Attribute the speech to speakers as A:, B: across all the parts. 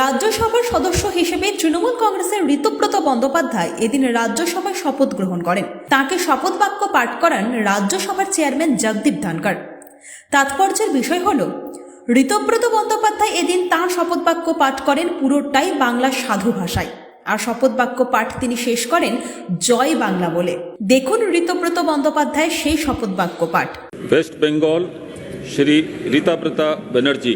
A: রাজ্যসভার সদস্য হিসেবে তৃণমূল কংগ্রেসের ঋতুব্রত বন্দ্যোপাধ্যায় এদিন রাজ্যসভায় শপথ গ্রহণ করেন। তাকে শপথ বাক্য পাঠ করান রাজ্যসভার চেয়ারম্যান জগদীপ ধনকর তাৎপর্যের বিষয় হল, ঋতব্রত বন্দ্যোপাধ্যায় এদিন তাঁর শপথ বাক্য পাঠ করেন পুরোটাই বাংলা সাধু ভাষায়। আর শপথ বাক্য পাঠ তিনি শেষ করেন জয় বাংলা বলে। দেখুন ঋতব্রত বন্দ্যোপাধ্যায় সেই শপথ বাক্য পাঠ।
B: ওয়েস্ট বেঙ্গল শ্রী ঋতাব্রতা ব্যানার্জি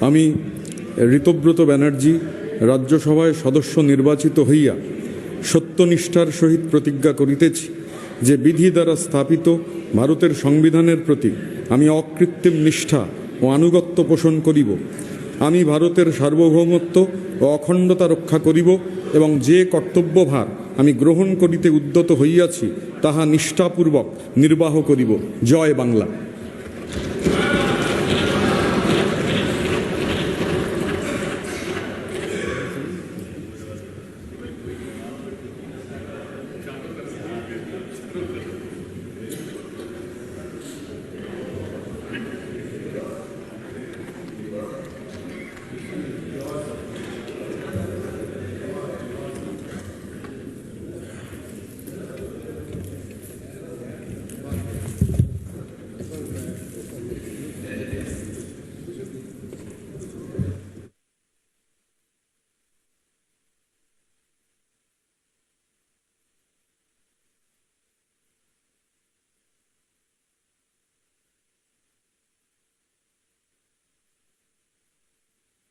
C: আমি ঋতব্রত ব্যানার্জি রাজ্যসভায় সদস্য নির্বাচিত হইয়া সত্যনিষ্ঠার সহিত প্রতিজ্ঞা করিতেছি যে বিধি দ্বারা স্থাপিত ভারতের সংবিধানের প্রতি আমি অকৃত্রিম নিষ্ঠা ও আনুগত্য পোষণ করিব। আমি ভারতের সার্বভৌমত্ব ও অখণ্ডতা রক্ষা করিব এবং যে কর্তব্যভার আমি গ্রহণ করিতে উদ্যত হইয়াছি, তাহা নিষ্ঠাপূর্বক নির্বাহ করিব। জয় বাংলা।